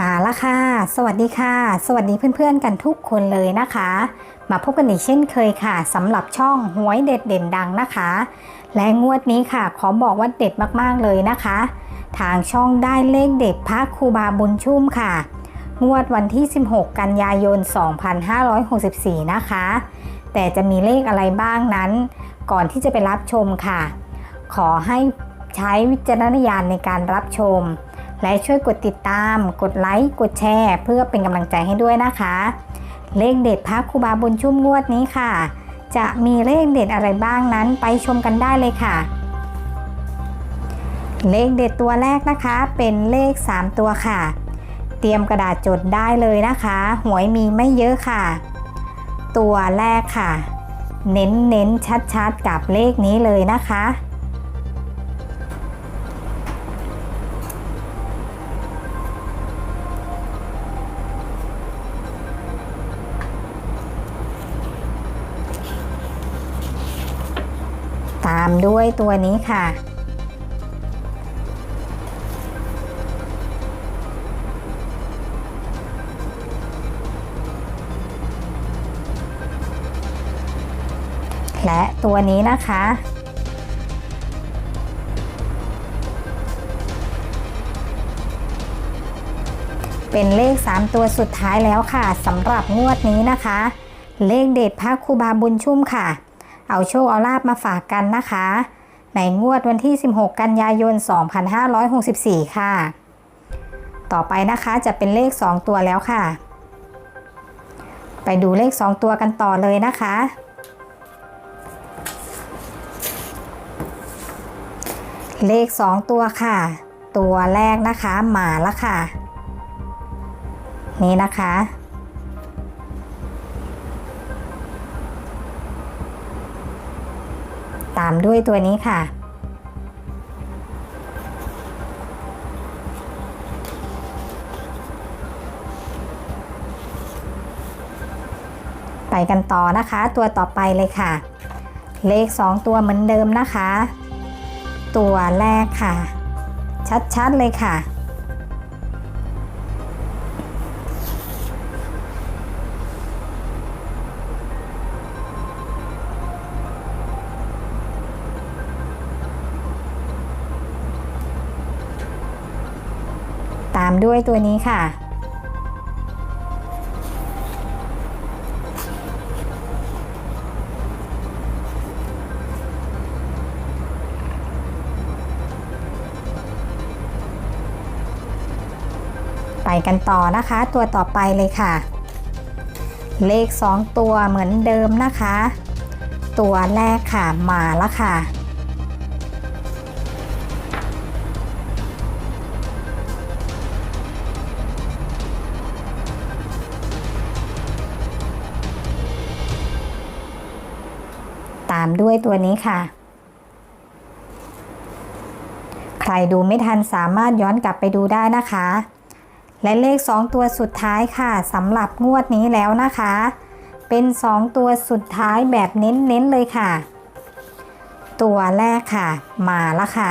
มาละค่ะ สวัสดีค่ะ สวัสดีเพื่อนๆกันทุกคนเลยนะคะ มาพบกันอีกเช่นเคยค่ะสำหรับช่องหวยเด็ดเด่นดังนะคะ และงวดนี้ค่ะ ขอบอกว่าเด็ดมากๆเลยนะคะ ทางช่องได้เลขเด็ดพระครูบาบุญชุ่มค่ะ งวดวันที่ 16 กันยายน 2564 นะคะ แต่จะมีเลขอะไรบ้างนั้น ก่อนที่จะไปรับชมค่ะ ขอให้ใช้วิจารณญาณในการรับชม และช่วยกดติดตาม กดไลค์ กดแชร์ เพื่อเป็นกำลังใจให้ด้วยนะคะ เลขเด็ดพระครูบาบุญชุ่มงวดนี้ค่ะ จะมีเลขเด็ดอะไรบ้างนั้นไปชมกันได้เลยค่ะ เลขเด็ดตัวแรกนะคะ เป็นเลข 3 ตัวค่ะ เตรียมกระดาษจดได้เลยนะคะ หวยมีไม่เยอะค่ะ ตัวแรกค่ะ เน้นเน้นชัดชัดๆกับเลขนี้เลยนะคะามด้วยตัวนี้ค่ะ และตัวนี้นะคะเป็นเลข 3 ตัวสุดท้ายแล้วค่ะสำหรับงวดนี้นะคะ เลขเด็ดพระครูบาบุญชุ่มค่ะ เอาโชคเอาลาบมาฝากกันนะคะ ในงวดวันที่ 16 กันยายน 2564 ค่ะ ต่อไปนะคะจะเป็นเลข 2 ตัวแล้วค่ะ ไปดูเลข 2 ตัวกันต่อเลยนะคะ เลข 2 ตัวค่ะ ตัวแรกนะคะหมาล้วค่ะ นี่นะคะ ตามด้วยตัวนี้ค่ะ ไปกันต่อนะคะ ตัวต่อไปเลยค่ะ เลข 2 ตัวเหมือนเดิมนะคะ ตัวแรกค่ะ ชัดๆเลยค่ะามด้วยตัวนี้ค่ะ ไปกันต่อนะคะตัวต่อไปเลยค่ะ เลข 2 ตัวเหมือนเดิมนะคะ ตัวแรกค่ะมาแล้วค่ะ ตามด้วยตัวนี้ค่ะ ใครดูไม่ทันสามารถย้อนกลับไปดูได้นะคะ และเลข 2 ตัวสุดท้ายค่ะสำหรับงวดนี้แล้วนะคะ เป็น 2 ตัวสุดท้ายแบบเน้นๆเลยค่ะ ตัวแรกค่ะ มาแล้วค่ะ